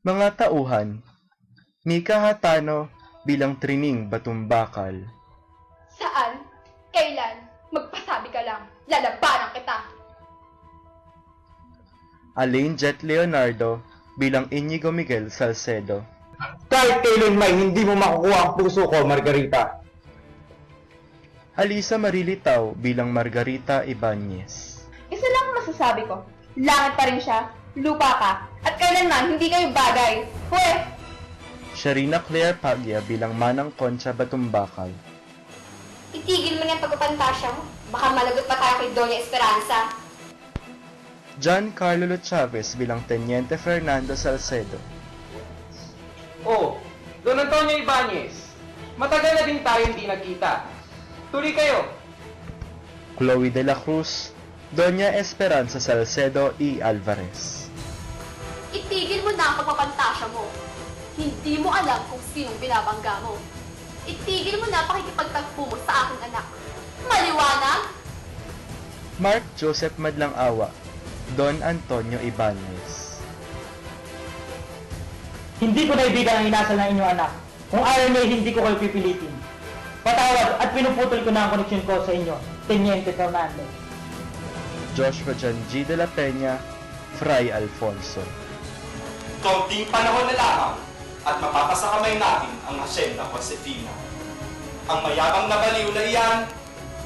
Mga tauhan, Mika Hatano bilang Trining Batumbakal. Saan? Kailan? Magpasabi ka lang. Lalabanan kita. Alain Jet Leonardo bilang Inigo Miguel Salcedo. Kahit kailan may hindi mo makukuha ang puso ko, Margarita. Alisa Marilitaw bilang Margarita Ibanez. Isa lang ang masasabi ko. Langit pa rin siya, lupa ka, kailanman hindi kayo bagay. Pwe! Sharina Claire Paglia bilang Manang Concha Batumbakal. Itigil mo na yung pagpapantasya mo. Baka malagot pa tayo kay Doña Esperanza. John Carlo Chavez bilang Teniente Fernando Salcedo. Oh, Don Antonio Ibanez. Matagal na din tayo hindi nagkita. Tuloy kayo. Chloe de la Cruz, Doña Esperanza Salcedo E. Alvarez. Itigil mo na ang pagpapantasya mo. Hindi mo alam kung sinong binabangga mo. Itigil mo na pakikipagtagpo mo sa aking anak. Maliwanag? Mark Joseph Madlang Awa, Don Antonio Ibanez. Hindi ko naibigan ang inasal ng inyong anak. Kung ayaw niya, hindi ko kayo pipilitin. Patawad at pinuputol ko na ang koneksyon ko sa inyo, Teniente Fernando. Joshua John G. de la Peña, Fray Alfonso. Kaunting panahon na lamang at mapapasakamay natin ang Hacienda Josefina. Ang mayabang na baliw na iyan,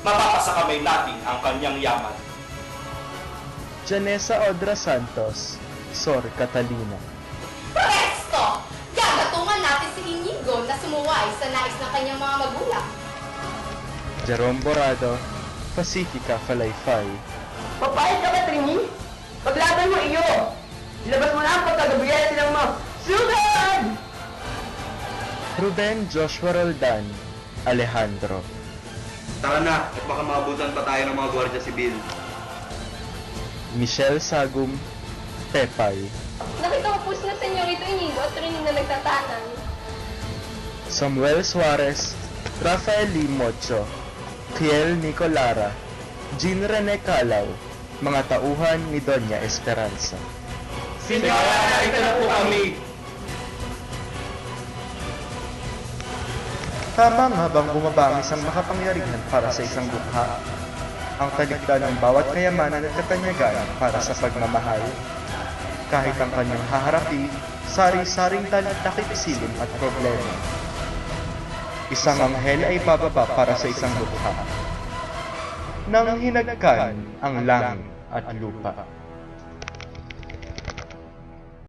mapapasakamay natin ang kanyang yaman. Janessa Odra Santos, Sor Catalina. Presto! Gagatungan natin si Inigo na sumuway sa nais ng kanyang mga magulang. Jerome Borado, Pacifica Falayfay. Papayag ka ba, Trini? Paglaban Ruben Joshua Roldan, Alejandro. Tara na, at baka maabutan pa tayo ng mga gwardiya sibil. Michelle Sagum, Pepay. Nakita ko po sila senyorito Inigo at rin na nagtatanan. Samuel Suarez, Rafael Limocho, Kiel Nicolara, Jean Rene Calaw, mga tauhan ni Doña Esperanza. Sinyora, narito na po kami. Tama nga bang bumabangis ang makapangyarihan para sa isang dukha? Ang talikdan ng bawat kayamanan at katanyagan para sa pagmamahal? Kahit ang kanyang haharapi, sari-saring takip silim at problema. Isang anghel ay bababa para sa isang dukha. Nang hinagkan ang langit at lupa.